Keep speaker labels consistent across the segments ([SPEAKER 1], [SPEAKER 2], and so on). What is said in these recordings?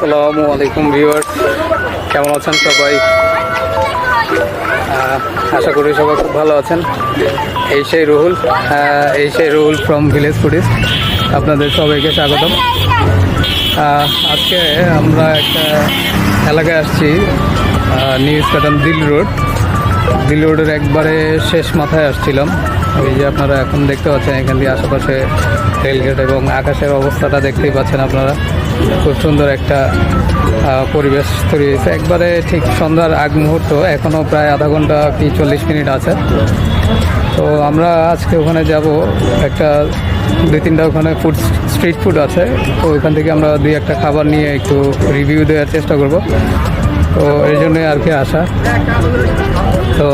[SPEAKER 1] আসসালামু আলাইকুম ভিউয়ার কেমন আছেন সবাই? আশা করি সবাই খুব ভালো আছেন। এই সেই রুহুল এই সেই রুহুল ফ্রম ভিলেজ ফুডিস আপনাদের সবাইকে স্বাগতম। আজকে আমরা একটা এলাকায় আসছি নিউজ কাটন দিল রোড। দিল রোডের একবারে শেষ মাথায় আসছিলাম। এই যে আপনারা এখন দেখতে পাচ্ছেন, এখান দিয়ে আশেপাশে রেলগেট এবং আকাশের অবস্থাটা দেখতেই পাচ্ছেন আপনারা। খুব সুন্দর একটা পরিবেশ তৈরি হয়েছে। একবারে ঠিক সন্ধ্যার আগ মুহূর্ত এখনও প্রায় আধা ঘণ্টা কি চল্লিশ মিনিট আছে। তো আমরা আজকে ওখানে যাব, একটা দুই তিনটা ওখানে ফুড স্ট্রিট ফুড আছে। তো ওইখান থেকে আমরা দুই একটা খাবার নিয়ে একটু রিভিউ দেওয়ার চেষ্টা করব। তো এই জন্যই আর কি আসা তো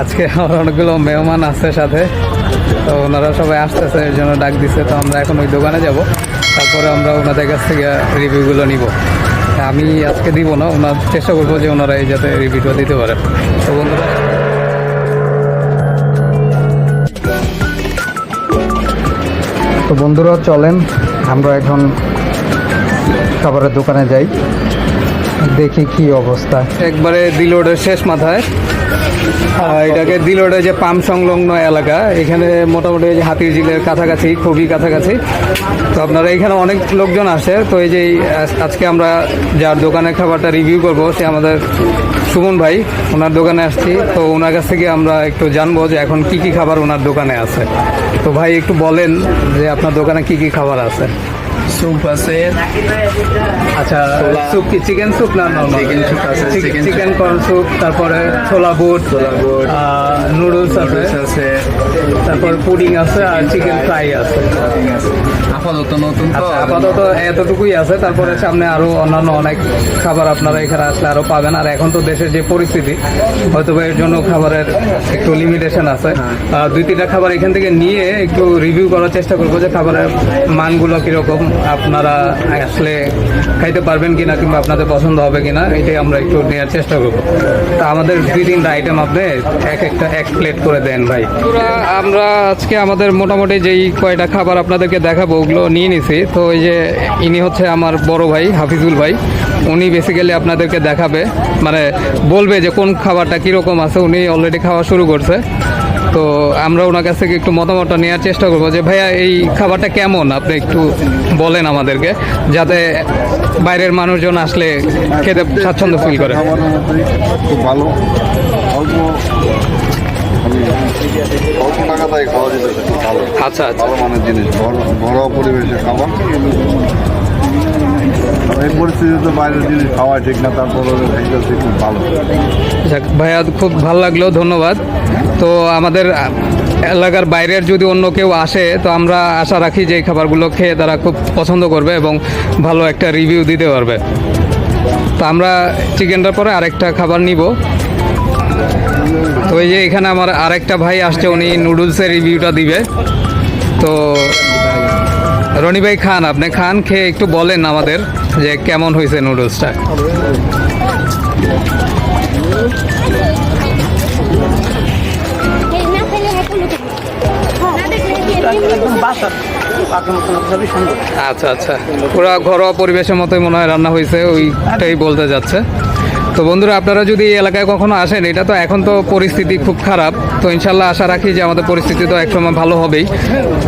[SPEAKER 1] আজকে আমার অনেকগুলো মেহমান আছে সাথে। তো ওনারা সবাই আসতেছে এর জন্য ডাক দিছে। তো আমরা এখন ওই দোকানে যাব। তারপরে আমরা ওনাদের কাছ থেকে রিভিউগুলো নিব। আমি আজকে দিব না, ওনার চেষ্টা করব যে ওনারা এই যাতে রিভিউটা দিতে পারে। তো বন্ধুরা তো বন্ধুরা, চলেন, আমরা এখন খাবারের দোকানে যাই। দেখি কি অবস্থা। একবারে দিলোডের শেষ মাথায়। এটাকে দিলোডে যে পাম্প সংলগ্ন এলাকা, এখানে মোটামুটি যে হাতির ঝিলের কাছাকাছি, খুবই কাছাকাছি। তো আপনারা এখানে অনেক লোকজন আসে, তো এই যে আজকে আমরা যার দোকানের খাবারটা রিভিউ করব, সে আমাদের সুমন ভাই, ওনার দোকানে আসছি। তো ওনার কাছ থেকে আমরা একটু জানব যে এখন কি কি খাবার ওনার দোকানে আছে। তো ভাই, একটু বলেন যে আপনার দোকানে কি কি খাবার আছে।
[SPEAKER 2] স্যুপ আছে।
[SPEAKER 1] আচ্ছা স্যুপ কি? চিকেন স্যুপ না
[SPEAKER 2] Chicken soup আছে,
[SPEAKER 1] চিকেন কর্ন স্যুপ তারপরে ছোলা বুট
[SPEAKER 2] ছোলা বুট,
[SPEAKER 1] নুডলস আছে।
[SPEAKER 2] আছে।
[SPEAKER 1] তারপর পুডিং আছে আর চিকেন ফ্রাই আছে।
[SPEAKER 2] আপাতত নতুন তো।
[SPEAKER 1] আচ্ছা আপাতত এতটুকুই আছে। তারপরে সামনে আরও অন্যান্য অনেক খাবার আপনারা এখানে আসলে আরও পাবেন। আর এখন তো দেশের যে পরিস্থিতি হয়তো বা এর জন্য খাবারের একটু লিমিটেশন আছে। আহ, দুই তিনটা খাবার এখান থেকে নিয়ে একটু রিভিউ করার চেষ্টা করব যে খাবারের মানগুলো কীরকম। আপনারা আসলে খাইতে পারবেন কিনা কিংবা আপনাদের পছন্দ হবে কিনা, এটাই আমরা একটু নেওয়ার চেষ্টা করব। তা আমাদের দুই তিনটা আইটেম আপনি এক একটা, এক প্লেট করে দেন ভাই। আমরা আজকে আমাদের মোটামুটি যেই কয়টা খাবার আপনাদেরকে দেখাবো, ওগুলো নিয়ে নিছি। তো এই যে ইনি হচ্ছে আমার বড় ভাই, হাফিজুল ভাই। উনি বেসিক্যালি আপনাদেরকে দেখাবে। মানে বলবে যে কোন খাবারটা কীরকম আছে, উনি অলরেডি খাওয়া শুরু করছে। তো আমরা ওনার কাছ থেকে একটু মতামতটা নেওয়ার চেষ্টা করব যে ভাইয়া এই খাবারটা কেমন? আপনি একটু বলেন আমাদেরকে যাতে বাইরের মানুষজন আসলে খেতে স্বাচ্ছন্দ্য ফিল করে।
[SPEAKER 3] খুব ভালো। অল্প
[SPEAKER 1] আচ্ছা আচ্ছা।
[SPEAKER 3] মানের জিনিস পরিবেশে খাবার। এই পরিস্থিতিতে বাইরের জিনিস খাওয়া ঠিক না তারপরে খুব ভালো।
[SPEAKER 1] যাক ভাইয়া খুব ভালো লাগল ধন্যবাদ। তো আমাদের এলাকার বাইরের যদি অন্য কেউ আসে, তো আমরা আশা রাখি যে এই খাবারগুলো খেয়ে তারা খুব পছন্দ করবে এবং ভালো একটা রিভিউ দিতে পারবে। তো আমরা চিকেনটার পরে আরেকটা খাবার নিব। তো এই যে এখানে আমার আরেকটা ভাই আসছে, উনি নুডলসের রিভিউটা দিবে। তো রনি ভাই, খান, আপনি খান, খেয়ে একটু বলেন আমাদের যে কেমন হয়েছে নুডলসটা। আচ্ছা আচ্ছা। পুরো ঘরোয়া পরিবেশের মতোই মনে হয় রান্না হয়েছে ওইটাই বলতে যাচ্ছে। তো বন্ধুরা আপনারা যদি এই এলাকায় কখনো আসেন এটা তো এখন তো পরিস্থিতি খুব খারাপ। তো ইনশাল্লাহ আশা রাখি যে আমাদের পরিস্থিতি তো একসময় ভালো হবেই।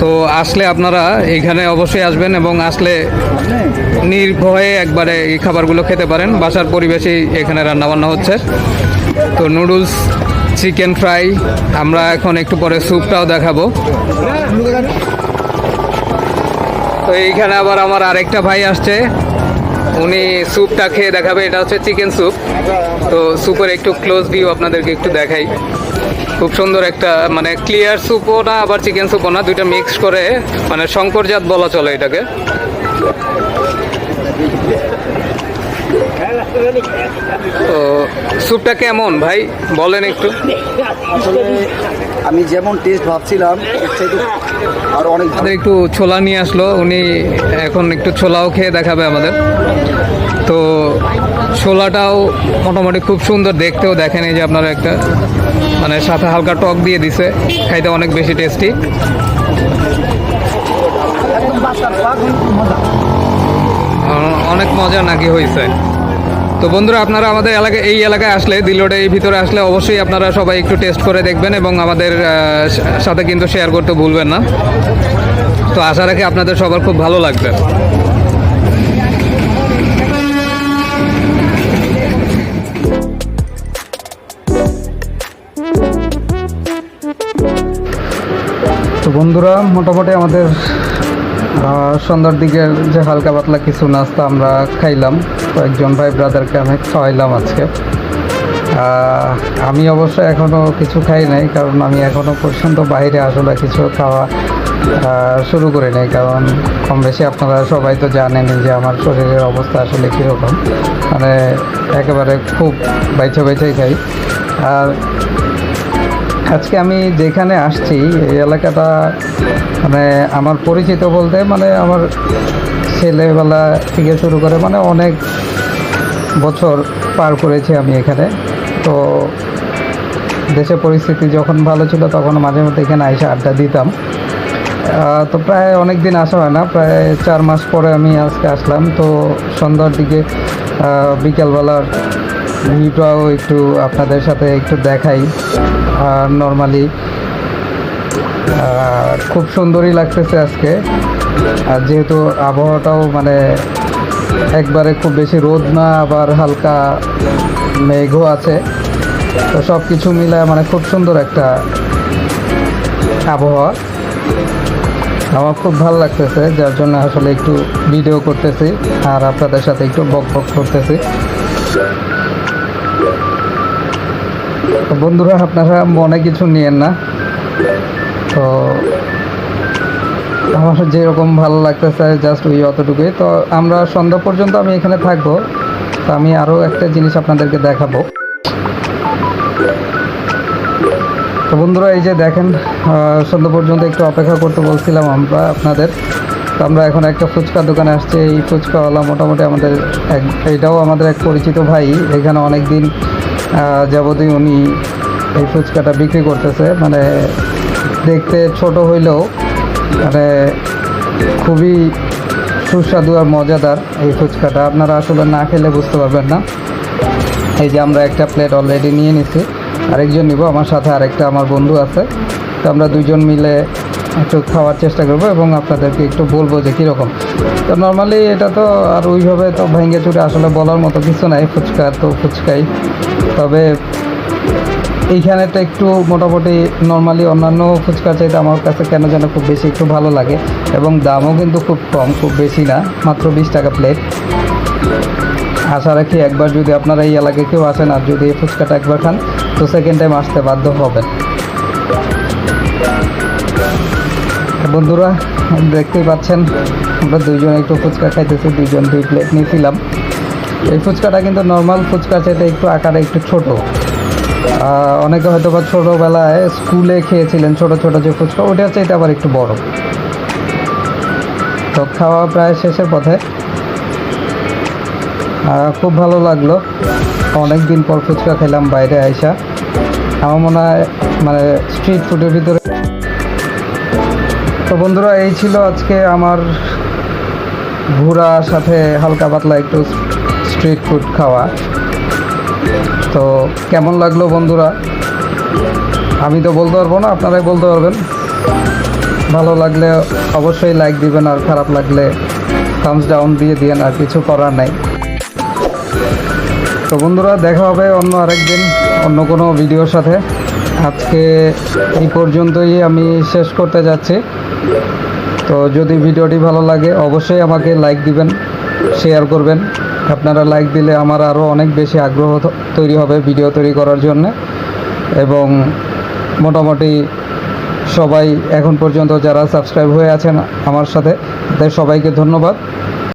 [SPEAKER 1] তো আসলে আপনারা এখানে অবশ্যই আসবেন এবং আসলে নির্ভয়ে একবারে এই খাবারগুলো খেতে পারেন। বাসার পরিবেশেই এখানে রান্নাবান্না হচ্ছে। তো নুডলস চিকেন ফ্রাই আমরা এখন একটু পরে স্যুপটাও দেখাবো। তো এইখানে আবার আমার আরেকটা ভাই আসছে। উনি স্যুপটা খেয়ে দেখাবে, এটা হচ্ছে চিকেন স্যুপ তো স্যুপের একটু ক্লোজ ভিউ আপনাদেরকে একটু দেখাই। খুব সুন্দর একটা মানে ক্লিয়ার স্যুপও না, আবার চিকেন স্যুপও না, দুইটা মিক্স করে মানে শঙ্করজাত বলা চলে এটাকে। তো স্যুপটা কেমন ভাই? বলেন একটু।
[SPEAKER 4] আসলে আমি যেমন টেস্ট ভাবছিলাম আর অনেক
[SPEAKER 1] আমাদের একটু ছোলা নিয়ে আসলো উনি এখন একটু ছোলাও খেয়ে দেখাবে আমাদের। তো ছোলাটাও মোটামুটি খুব সুন্দর দেখতেও দেখেন এই যে আপনারা একটা মানে সাথে হালকা টক দিয়ে দিছে খাইতে অনেক বেশি টেস্টি অনেক মজা নাকি হয়েছে তো বন্ধুরা, আপনারা আমাদের এলাকায় এই এলাকায় আসলে দিলোডে এই ভিতরে আসলে অবশ্যই আপনারা সবাই একটু টেস্ট করে দেখবেন এবং আমাদের সাথে কিন্তু শেয়ার করতে ভুলবেন না। তো আশা রাখি আপনাদের সবার খুব ভালো লাগবে। তো বন্ধুরা, মোটামুটি আমাদের সন্ধ্যার দিকে যে হালকা পাতলা কিছু নাস্তা আমরা খাইলাম, কয়েকজন ভাই ব্রাদারকে আমি খাওয়াইলাম আজকে। আমি অবশ্য এখনও কিছু খাই নাই, কারণ আমি এখনও পর্যন্ত বাইরে আসলে কিছু খাওয়া শুরু করি নাই। কারণ কম বেশি আপনারা সবাই তো জানেনই যে আমার শরীরের অবস্থা আসলে কীরকম। মানে একেবারে খুব বাইছে বাইচাই খাই। আর আজকে আমি যেখানে আসছি, এই এলাকাটা মানে আমার পরিচিত বলতে মানে আমার ছেলেবেলা থেকে শুরু করে মানে অনেক বছর পার করেছি আমি এখানে। তো দেশের পরিস্থিতি যখন ভালো ছিল তখন মাঝে মধ্যে এখানে এসে আড্ডা দিতাম। তো প্রায় অনেক দিন আসা হয় না, প্রায় চার মাস পরে আমি আজকে আসলাম। তো সন্ধ্যার দিকে বিকেলবেলার ভিউটাও একটু আপনাদের সাথে একটু দেখাই। নর্মালি খুব সুন্দরই লাগতেছে আজকে। আর যেহেতু আবহাওয়াটাও মানে একবারে খুব বেশি রোদ না, আবার হালকা মেঘও আছে, তো সব কিছু মিলে মানে খুব সুন্দর একটা আবহাওয়া। আমার খুব ভালো লাগতেছে, যার জন্য আসলে একটু ভিডিও করতেছি, আর আপনাদের সাথে একটু বক বক করতেছি। তো বন্ধুরা, আপনারা মনে কিছু নিয়েন না। তো আমার যেরকম ভালো লাগতেছে জাস্ট ওই অতটুকুই। তো আমরা সন্ধ্যা পর্যন্ত আমি এখানে থাকব। তো আমি আরও একটা জিনিস আপনাদেরকে দেখাবো। তো বন্ধুরা, এই যে দেখেন সন্ধ্যা পর্যন্ত একটু অপেক্ষা করতে বলছিলাম আমরা আপনাদের। তো আমরা এখন একটা ফুচকার দোকানে আসছি। এই ফুচকাওয়ালা মোটামুটি আমাদের এক, এটাও আমাদের এক পরিচিত ভাই। এখানে অনেক দিন যাবতীয় উনি এই ফুচকাটা বিক্রি করতেছে। মানে দেখতে ছোট হইলেও মানে খুবই সুস্বাদু আর মজাদার এই ফুচকাটা। আপনারা আসলে না খেলে বুঝতে পারবেন না। এই যে আমরা একটা প্লেট অলরেডি নিয়ে নিছি। আরেকজন নিব, আমার সাথে আরেকটা আমার বন্ধু আছে। তো আমরা দুজন মিলে একটু খাওয়ার চেষ্টা করব এবং আপনাদেরকে একটু বলব যে কীরকম। তো নর্মালি এটা তো আর ওইভাবে তো ভেঙে চুরে আসলে বলার মতো কিছু নাই। ফুচকা তো ফুচকাই। তবে এইখানেটা একটু মোটামুটি নর্মালি অন্যান্য ফুচকা চাইতে আমার কাছে কেন যেন খুব বেশি একটু ভালো লাগে এবং দামও কিন্তু খুব কম, খুব বেশি না, মাত্র বিশ টাকা প্লেট আশা রাখি একবার যদি আপনারা এই এলাকায় কেউ আসেন আর যদি এই ফুচকাটা একবার খান, তো সেকেন্ড টাইম আসতে বাধ্য হবেন। বন্ধুরা, দেখতেই পাচ্ছেন, আমরা দুইজন একটু ফুচকা খাইতেছি, দুইজন দুই প্লেট নিয়েছিলাম। এই ফুচকাটা কিন্তু নর্মাল ফুচকা চাইতে একটু আকারে একটু ছোট। অনেকে হয়তো বা ছোটোবেলায় স্কুলে খেয়েছিলেন ছোট ছোট যে ফুচকা ওটা চাইতে আবার একটু বড়। তো খাওয়া প্রায় শেষের পথে। খুব ভালো লাগল। অনেক দিন পর ফুচকা খেলাম বাইরে আইসা। আমার মনে হয় মানে স্ট্রিট ফুডের ভিতরে তো বন্ধুরা, এই ছিল আজকে আমার ঘোরা সাথে হালকা পাতলা একটু স্ট্রিট ফুড খাওয়া। তো কেমন লাগল বন্ধুরা? আমি তো বলতে পারব না, আপনারাই বলতে পারবেন। ভালো লাগলে অবশ্যই লাইক দিবেন, আর খারাপ লাগলে থামস ডাউন দিয়ে দিয়েন, আর কিছু করার নাই। তো বন্ধুরা, দেখা হবে অন্য আরেকদিন, অন্য কোনো ভিডিওর সাথে। আজকে এই পর্যন্তই আমি শেষ করতে যাচ্ছি। তো যদি ভিডিওটি ভালো লাগে, অবশ্যই আমাকে লাইক দিবেন শেয়ার করবেন। আপনারা লাইক দিলে আমার আরও অনেক বেশি আগ্রহ তৈরি হবে ভিডিও তৈরি করার জন্য। এবং মোটামুটি সবাই এখন পর্যন্ত যারা সাবস্ক্রাইব হয়ে আছেন আমার সাথে, তাদের সবাইকে ধন্যবাদ।